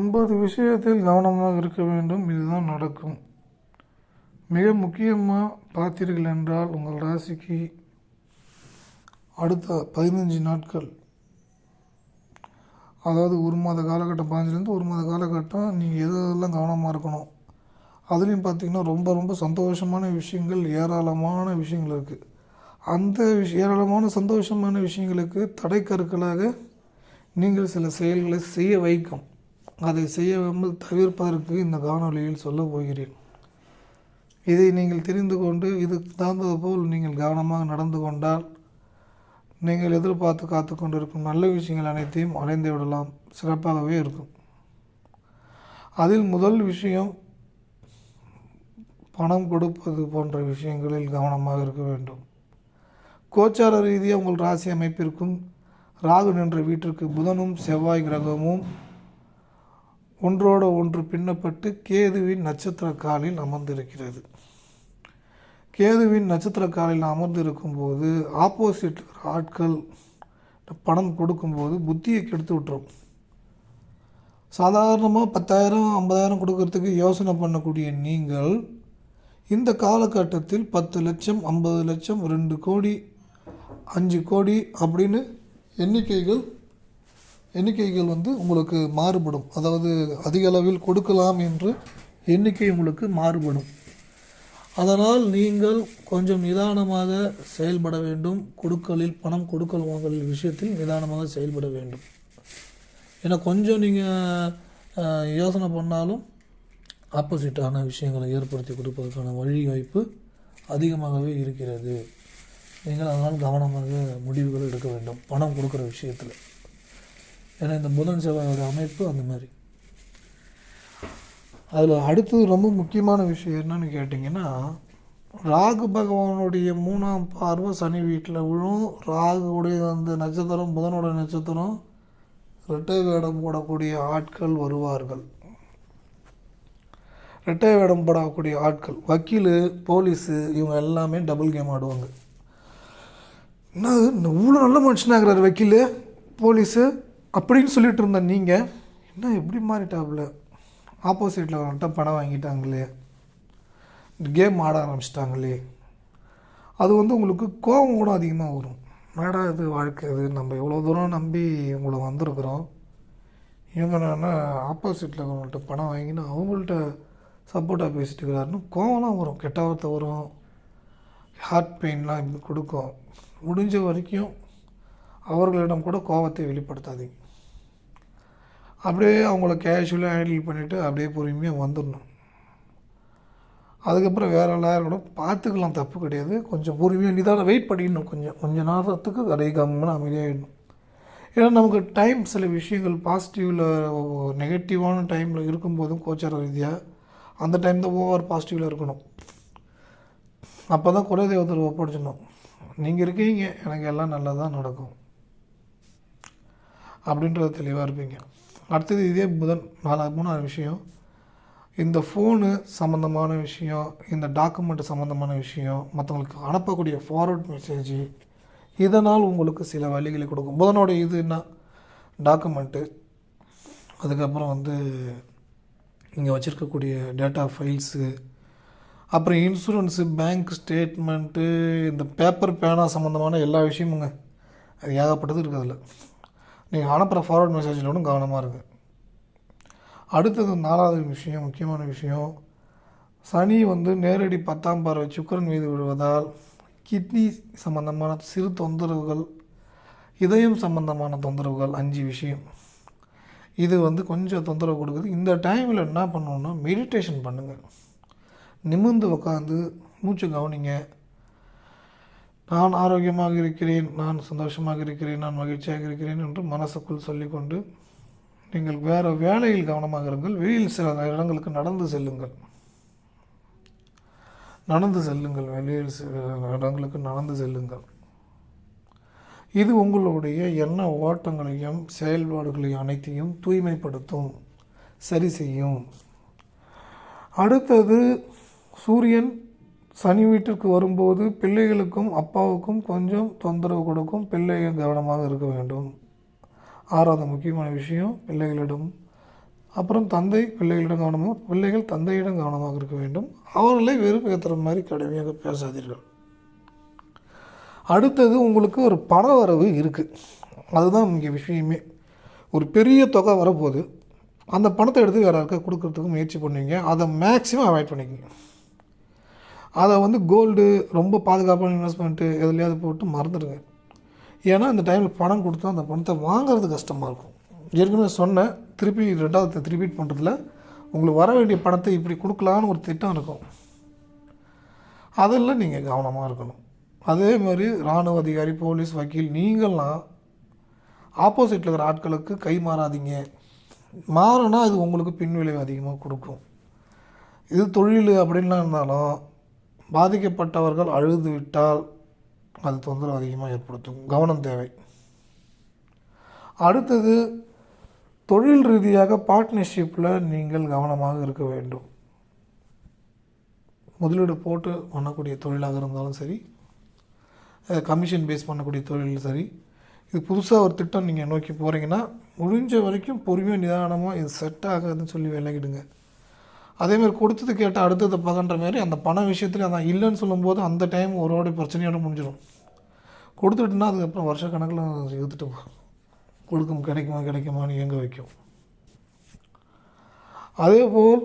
ஐம்பது விஷயத்தில் கவனமாக இருக்க வேண்டும். இதுதான் நடக்கும். மிக முக்கியமாக பார்த்தீர்கள் என்றால் உங்கள் ராசிக்கு அடுத்த பதினஞ்சு நாட்கள். அதாவது ஒரு மாத காலகட்டம் பதினஞ்சுலேருந்து ஒரு மாத காலகட்டம் நீங்கள் எது எதெல்லாம் கவனமாக இருக்கணும்? அதுலேயும் பார்த்தீங்கன்னா ரொம்ப ரொம்ப சந்தோஷமான விஷயங்கள் ஏராளமான விஷயங்கள் இருக்குது அந்த விஷ ஏராளமான சந்தோஷமான விஷயங்களுக்கு தடைக்கற்களாக நீங்கள் சில செயல்களை செய்ய வைக்கும். அதை செய்யாமல் தவிர்ப்பதற்கு இந்த காணொளியில் சொல்லப் போகிறேன். இதை நீங்கள் தெரிந்து கொண்டு இதுக்கு தகுந்தது போல் நீங்கள் கவனமாக நடந்து கொண்டால் நீங்கள் எதிர்பார்த்து காத்து கொண்டிருக்கும் நல்ல விஷயங்கள் அனைத்தையும் அடைந்து விடலாம். சிறப்பாகவே இருக்கும். அதில் முதல் விஷயம் பணம் கொடுப்பது போன்ற விஷயங்களில் கவனமாக இருக்க வேண்டும். கோச்சார ரீதியாக உங்கள் ராசி அமைப்பிற்கும் ராகு நின்ற வீட்டிற்கு புதனும் செவ்வாய் கிரகமும் ஒன்றோடு ஒன்று பின்னப்பட்டு கேதுவின் நட்சத்திர காலில் அமர்ந்திருக்கிறது. கேதுவின் நட்சத்திர காலில் அமர்ந்திருக்கும் போது ஆப்போசிட் ஆட்கள் பணம் கொடுக்கும்போது புத்தியை கெடுத்து விட்டுரும். சாதாரணமாக பத்தாயிரம் ஐம்பதாயிரம் கொடுக்கறதுக்கு யோசனை பண்ணக்கூடிய நீங்கள் இந்த காலகட்டத்தில் பத்து லட்சம் ஐம்பது லட்சம் ரெண்டு கோடி அஞ்சு கோடி அப்படின்னு எண்ணிக்கைகள் எண்ணிக்கைகள் வந்து உங்களுக்கு மாறுபடும். அதாவது அதிக அளவில் கொடுக்கலாம் என்று எண்ணிக்கை உங்களுக்கு மாறுபடும். அதனால் நீங்கள் கொஞ்சம் நிதானமாக செயல்பட வேண்டும். கொடுக்கலில் பணம் கொடுக்கல் வாங்கல் விஷயத்தில் நிதானமாக செயல்பட வேண்டும். ஏன்னா கொஞ்சம் நீங்கள் யோசனை பண்ணாலும் ஆப்போசிட்டான விஷயங்களை ஏற்படுத்தி கொடுப்பதற்கான வழி வாய்ப்பு அதிகமாகவே இருக்கிறது. நீங்கள் அதனால் கவனமாக முடிவுகள் எடுக்க வேண்டும். பணம் கொடுக்குற விஷயத்தில். ஏன்னா இந்த புதன் செவ்வாயோட அமைப்பு அந்த மாதிரி. அதில் அடுத்தது ரொம்ப முக்கியமான விஷயம் என்னன்னு கேட்டிங்கன்னா ராகு பகவானுடைய மூணாம் பார்வை சனி வீட்டில் விழும். ராகுடைய அந்த நட்சத்திரம் புதனோட நட்சத்திரம் ரெட்டை வேடம் போடக்கூடிய ஆட்கள் வருவார்கள். ரெட்டை வேடம் போடக்கூடிய ஆட்கள் வக்கீல் போலீஸு இவங்க எல்லாமே டபுள் கேம் ஆடுவாங்க. என்ன இவ்வளோ நல்ல மனுஷனாகிறார் வக்கீல் போலீஸு? அப்படின்னு சொல்லிட்டு இருந்த நீங்கள் என்ன எப்படி மாறிட்டாப்புல? ஆப்போசிட்டில் வந்துட்டு பணம் வாங்கிட்டாங்களே. கேம் ஆட ஆரம்பிச்சிட்டாங்களே. அது வந்து உங்களுக்கு கோபம் கூட அதிகமாக வரும். என்னடா இது வாழ்க்கை இது? நம்ம எவ்வளோ தூரம் நம்பி உங்களை வந்திருக்கிறோம்? இவங்க என்னன்னா ஆப்போசிட்டில் அவங்கள்ட்ட பணம் வாங்கினா அவங்கள்ட்ட சப்போர்ட்டாக பேசிட்டு இருக்கிறாருன்னு கோவம்லாம் வரும். கெட்ட வார்த்தை வரும். ஹார்ட் பெயின்லாம் இப்படி கொடுக்கும். முடிஞ்ச வரைக்கும் அவர்களிடம் கூட கோபத்தை வெளிப்படுத்தாதீங்க. அப்படியே அவங்கள கேஷுவலாக ஹேண்டில் பண்ணிவிட்டு அப்படியே பொறுமையாக வந்துடணும் அதுக்கப்புறம் வேறு எல்லாரும் கூட பார்த்துக்கலாம் தப்பு கிடையாது. கொஞ்சம் பொறுமையாக நிதானம் வெயிட் பண்ணிடணும். கொஞ்சம் கொஞ்ச நேரத்துக்கு அதை கம்முன்னு அமைதியாகிடணும் ஏன்னா நமக்கு டைம் சில விஷயங்கள் பாசிட்டிவில் நெகட்டிவான டைமில் இருக்கும்போதும் கோச்சார ரீதியாக அந்த டைம் தான் ஓவர் பாசிட்டிவில் இருக்கணும். அப்போ தான் குலதெய்வத்தில் ஒப்படைச்சிடணும். நீங்கள் இருக்கீங்க. எனக்கு எல்லாம் நல்லதாக நடக்கும். அப்படின்றது தெளிவாக இருப்பீங்க. அடுத்தது இதே புதன் நாலாவது மூணாவது விஷயம் இந்த ஃபோனு சம்மந்தமான விஷயம் இந்த டாக்குமெண்ட் சம்மந்தமான விஷயம் மற்றவங்களுக்கு அனுப்பக்கூடிய ஃபார்வர்ட் மெசேஜ் இதனால் உங்களுக்கு சில வழிகளை கொடுக்கும். புதனோட இது என்ன? டாக்குமெண்ட்டு அதுக்கப்புறம் வந்து இங்கே வச்சுருக்கக்கூடிய டேட்டா ஃபைல்ஸு அப்புறம் இன்சூரன்ஸு பேங்க் ஸ்டேட்மெண்ட்டு இந்த பேப்பர் பேனா சம்மந்தமான எல்லா விஷயமுங்க. அது ஏகப்பட்டது இருக்குது அதில். நீங்கள் அனுப்புகிற ஃபார்வர்ட் மெசேஜில் ஒன்றும் கவனமாக இருக்குது அடுத்தது நாலாவது விஷயம் முக்கியமான விஷயம். சனி வந்து நேரடி பத்தாம் பார்வை சுக்கரன் மீது விழுவதால் கிட்னி சம்பந்தமான சிறு தொந்தரவுகள் இதயம் சம்பந்தமான தொந்தரவுகள் அஞ்சு விஷயம். இது வந்து கொஞ்சம் தொந்தரவு கொடுக்குது. இந்த டைமில் என்ன பண்ணணுன்னா மெடிடேஷன் பண்ணுங்கள் நிமிர்ந்து உட்காந்து மூச்சு கவனிங்க. நான் ஆரோக்கியமாக இருக்கிறேன் நான் சந்தோஷமாக இருக்கிறேன் நான் மகிழ்ச்சியாக இருக்கிறேன் என்று மனசுக்குள் சொல்லிக்கொண்டு நீங்கள் வேறு வேலையில் கவனமாக இருங்கள். வெளியில் சில இடங்களுக்கு நடந்து செல்லுங்கள். நடந்து செல்லுங்கள். வெளியில் சில இடங்களுக்கு நடந்து செல்லுங்கள். இது உங்களுடைய எண்ண ஓட்டங்களையும் செயல்பாடுகளையும் அனைத்தையும் தூய்மைப்படுத்தும் சரி செய்யும். அடுத்தது சூரியன் சனி வீட்டிற்கு வரும்போது பிள்ளைகளுக்கும் அப்பாவுக்கும் கொஞ்சம் தொந்தரவு கொடுக்கும். பிள்ளைகள் கவனமாக இருக்க வேண்டும். ஆறாவது முக்கியமான விஷயம் பிள்ளைகளிடம் அப்புறம் தந்தை பிள்ளைகளிடம் கவனமாக பிள்ளைகள் தந்தையிடம் கவனமாக இருக்க வேண்டும். அவர்களை வெறுப்பேற்றுற மாதிரி கடுமையாக பேசாதீர்கள். அடுத்தது உங்களுக்கு ஒரு பண வரவு இருக்குது அதுதான் இங்கே விஷயமே. ஒரு பெரிய தொகை வரப்போகுது. அந்த பணத்தை எடுத்து வேறு யாருக்கா கொடுக்கறதுக்கு முயற்சி பண்ணுவீங்க. அதை மேக்ஸிமம் அவாய்ட் பண்ணிக்கோங்க. அதை வந்து கோல்டு ரொம்ப பாதுகாப்பான இன்வெஸ்ட்மெண்ட்டு எதுலையாவது போட்டு மறந்துடுங்க. ஏன்னா இந்த டைமில் பணம் கொடுத்தா அந்த பணத்தை வாங்குறது கஷ்டமாக இருக்கும். ஏற்கனவே சொன்னேன் திருப்பி ரெண்டாவது ரிப்பீட் பண்ணுறதுல உங்களுக்கு வர வேண்டிய பணத்தை இப்படி கொடுக்கலான்னு ஒரு திட்டம் இருக்கும். அதெல்லாம் நீங்கள் கவனமாக இருக்கணும். அதே மாதிரி இராணுவ அதிகாரி போலீஸ் வக்கீல் நீங்கள்லாம் ஆப்போசிட்டில் இருக்கிற ஆட்களுக்கு கை மாறாதீங்க. மாறினா அது உங்களுக்கு பின்விளைவு அதிகமாக கொடுக்கும். இது தொழில் அப்படின்லாம் இருந்தாலும் பாதிக்கப்பட்டவர்கள் அழுது விட்டால் அது தொந்தரவு அதிகமாக ஏற்படுத்தும். கவனம் தேவை. அடுத்தது தொழில் ரீதியாக பார்ட்னர்ஷிப்பில் நீங்கள் கவனமாக இருக்க வேண்டும். முதலீடு போட்டு பண்ணக்கூடிய தொழிலாக இருந்தாலும் சரி கமிஷன் பேஸ் பண்ணக்கூடிய தொழில் சரி இது புதுசாக ஒரு திட்டம் நீங்கள் நோக்கி போகிறீங்கன்னா முடிஞ்ச வரைக்கும் பொறுமையாக நிதானமாக இது செட் ஆகாதுன்னு சொல்லி விலகிடுங்க. அதேமாதிரி கொடுத்தது கேட்டால் அடுத்தது பகன்ற மாரி அந்த பண விஷயத்துலேயே அதான் இல்லைன்னு சொல்லும்போது அந்த டைம் ஒருவோட பிரச்சனையோட முடிஞ்சிடும் கொடுத்துட்டுனா அதுக்கப்புறம் வருஷக்கணக்கில் இழுத்துட்டு கொடுக்கும் கிடைக்குமா கிடைக்குமான்னு இயங்க வைக்கும். அதேபோல்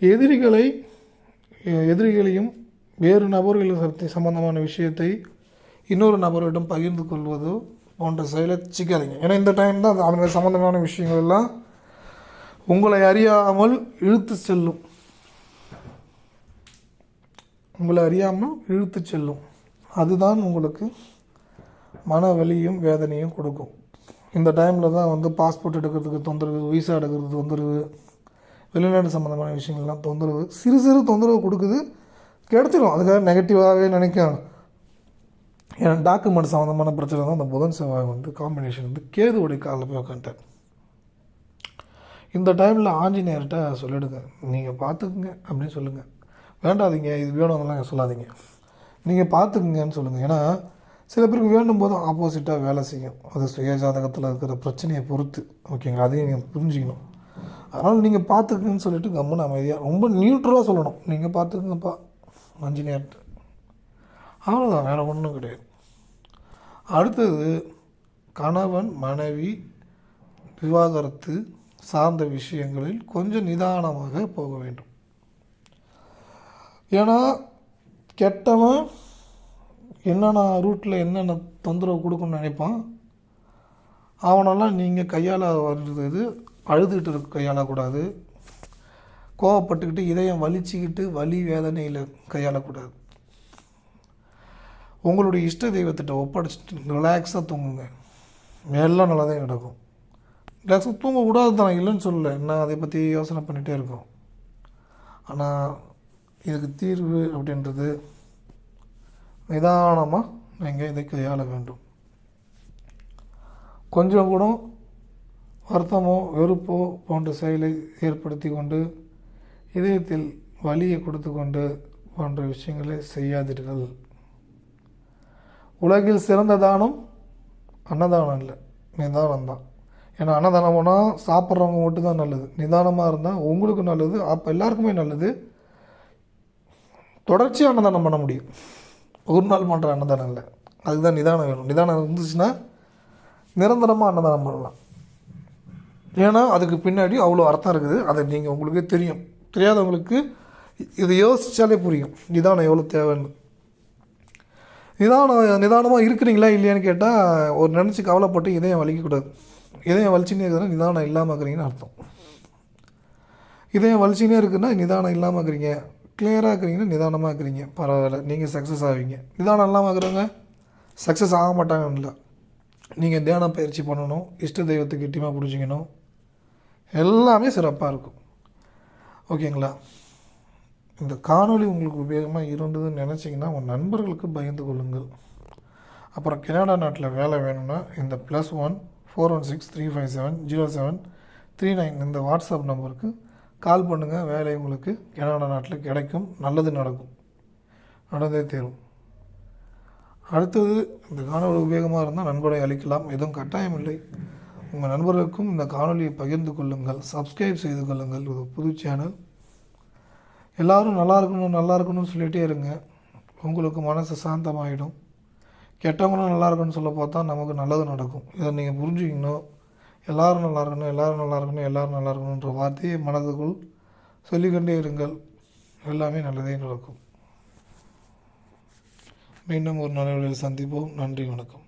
எதிரிகளை எதிரிகளையும் வேறு நபர்களை சக்தி சம்பந்தமான விஷயத்தை இன்னொரு நபரிடம் பகிர்ந்து கொள்வதோ போன்ற செயலை சிக்காதீங்க. ஏன்னா இந்த டைம் தான் அவங்க சம்மந்தமான விஷயங்கள் எல்லாம் உங்களை அறியாமல் இழுத்து செல்லும். உங்களை அறியாமல் இழுத்து செல்லும். அதுதான் உங்களுக்கு மன வலியும் வேதனையும் கொடுக்கும். இந்த டைமில் தான் வந்து பாஸ்போர்ட் எடுக்கிறதுக்கு தொந்தரவு விசா எடுக்கிறதுக்கு தொந்தரவு வெளிநாடு சம்மந்தமான விஷயங்கள்லாம் தொந்தரவு. சிறு சிறு தொந்தரவு கொடுக்குது கிடைச்சிடும் அதுக்காக நெகட்டிவாகவே நினைக்கும். ஏன்னா டாக்குமெண்ட் சம்மந்தமான பிரச்சனை தான் அந்த புதன் செவ்வாய் வந்து காம்பினேஷன் வந்து கேதுவுடைய காலில் போய் உட்காந்துட்டேன் இந்த டைமில் ஆஞ்சநேயர்கிட்ட சொல்லிடுங்க. நீங்கள் பார்த்துக்குங்க அப்படின்னு சொல்லுங்கள் வேண்டாதீங்க இது வேணும்லாம் சொல்லாதீங்க. நீங்கள் பார்த்துக்குங்கன்னு சொல்லுங்கள் ஏன்னா சில பேருக்கு வேண்டும் போதும் ஆப்போசிட்டாக வேலை செய்யும். அது சுயஜாதகத்தில் இருக்கிற பிரச்சனையை பொறுத்து ஓகேங்களா? அதையும் நீங்கள் புரிஞ்சுக்கணும். அதனால் நீங்கள் பார்த்துக்குங்கன்னு சொல்லிட்டு கம்முன்னு அமைதியாக ரொம்ப நியூட்ரலாக சொல்லணும். நீங்கள் பார்த்துக்குங்கப்பா ஆஞ்சநேயர்கிட்ட. அவ்வளோதான் வேறு ஒன்றும் கிடையாது. அடுத்தது கணவன் மனைவி விவாகரத்து சார்ந்த விஷயங்களில் கொஞ்சம் நிதானமாக போக வேண்டும். ஏன்னா கெட்டவன் என்னென்ன ரூட்டில் என்னென்ன தொந்தரவு கொடுக்கணும்னு நினைப்பான்? அவனெல்லாம் நீங்கள் கையாள வர்றது அழுதுகிட்டு இருக்க கையாளக்கூடாது. கோவப்பட்டுக்கிட்டு இதயம் வலிச்சுக்கிட்டு வலி வேதனையில் கையாளக்கூடாது. உங்களுடைய இஷ்ட தெய்வத்திட்ட ஒப்படைச்சிட்டு ரிலாக்ஸாக தூங்குங்க. எல்லாம் நல்லதே நடக்கும். ரிலாக்ஸாக தூங்கக்கூடாது தான் இல்லைன்னு சொல்லலை. நான் அதை பற்றி யோசனை பண்ணிகிட்டே இருக்கோம். ஆனால் இதுக்கு தீர்வு அப்படின்றது நிதானமாக நீங்கள் இதை கையாள வேண்டும். கொஞ்சம் கூட வருத்தமோ வெறுப்போ போன்ற செயலை ஏற்படுத்தி கொண்டு இதயத்தில் வலியை கொடுத்து கொண்டு போன்ற விஷயங்களை செய்யாதீர்கள். உலகில் சிறந்த தானம் அன்னதானம் இல்லை. நிதானம் தான் ஏன்னா அன்னதானம் போனால் சாப்பிட்றவங்க மட்டும்தான் நல்லது. நிதானமாக இருந்தால் உங்களுக்கும் நல்லது அப்போ எல்லாருக்குமே நல்லது. தொடர்ச்சியாக அன்னதானம் பண்ண முடியும். ஒரு நாள் பண்ணுற அன்னதானம் இல்லை. அதுக்கு தான் நிதானம் வேணும். நிதானம் இருந்துச்சுன்னா நிரந்தரமாக அன்னதானம் பண்ணலாம். ஏன்னா அதுக்கு பின்னாடி அவ்வளோ அர்த்தம் இருக்குது. அதை நீங்கள் உங்களுக்கே தெரியும். தெரியாதவங்களுக்கு இதை யோசித்தாலே புரியும். நிதானம் எவ்வளோ தேவைன்னு. நிதானம் நிதானமாக இருக்கிறீங்களா இல்லையான்னு கேட்டால் ஒரு நினச்சி கவலைப்பட்டு இதயம் வலிக்கக்கூடாது. இதயம் வலிச்சுனே இருக்குதுன்னா நிதானம் இல்லாமல் இருக்கிறீங்கன்னு அர்த்தம். இதயம் வலிச்சுனே இருக்குன்னா நிதானம் இல்லாமல் இருக்கிறீங்க. கிளியராக இருக்கிறீங்கன்னா நிதானமாக இருக்கிறீங்க. பரவாயில்ல நீங்கள் சக்ஸஸ் ஆவீங்க. நிதானம் இல்லாமல் இருக்கிறவங்க சக்ஸஸ் ஆக மாட்டாங்கன்னு இல்லை. நீங்கள் தியான பயிற்சி பண்ணணும் இஷ்ட தெய்வத்தை கெட்டியமாக பிடிச்சிக்கணும். எல்லாமே சிறப்பாக இருக்கும். ஓகேங்களா இந்த காணொளி உங்களுக்கு உபயோகமாக இருந்ததுன்னு நினச்சிங்கன்னா உங்கள் நண்பர்களுக்கு பயந்து கொள்ளுங்கள். அப்புறம் கனடா நாட்டில் வேலை வேணும்னா இந்த plus one four one six three five seven zero seven three nine இந்த வாட்ஸ்அப் நம்பருக்கு கால் பண்ணுங்கள் வேலை உங்களுக்கு கனடா நாட்டில் கிடைக்கும். நல்லது நடக்கும். நடந்தே தீரும். அடுத்தது இந்த காணொளி உபயோகமாக இருந்தால் நண்பரை அளிக்கலாம் எதுவும் கட்டாயம் இல்லை. உங்கள் நண்பர்களுக்கும் இந்த காணொலியை பகிர்ந்து கொள்ளுங்கள். சப்ஸ்கிரைப் செய்து கொள்ளுங்கள். இது புது சேனல் எல்லோரும் நல்லா இருக்கணும் நல்லா இருக்கணும்னு சொல்லிகிட்டே இருங்க. உங்களுக்கு மனசு சாந்தமாகிடும் கெட்டவங்களும் நல்லா இருக்குன்னு சொல்ல பார்த்தா நமக்கு நல்லது நடக்கும். இதை நீங்கள் புரிஞ்சுக்கணும். எல்லோரும் நல்லா இருக்கணும் எல்லோரும் நல்லா இருக்கணும் எல்லோரும் நல்லா இருக்கணுன்ற வார்த்தையை மனதுக்குள் சொல்லிக்கொண்டே இருங்கள். எல்லாமே நல்லதே நடக்கும். மீண்டும் ஒரு நல்ல சந்திப்போம். நன்றி வணக்கம்.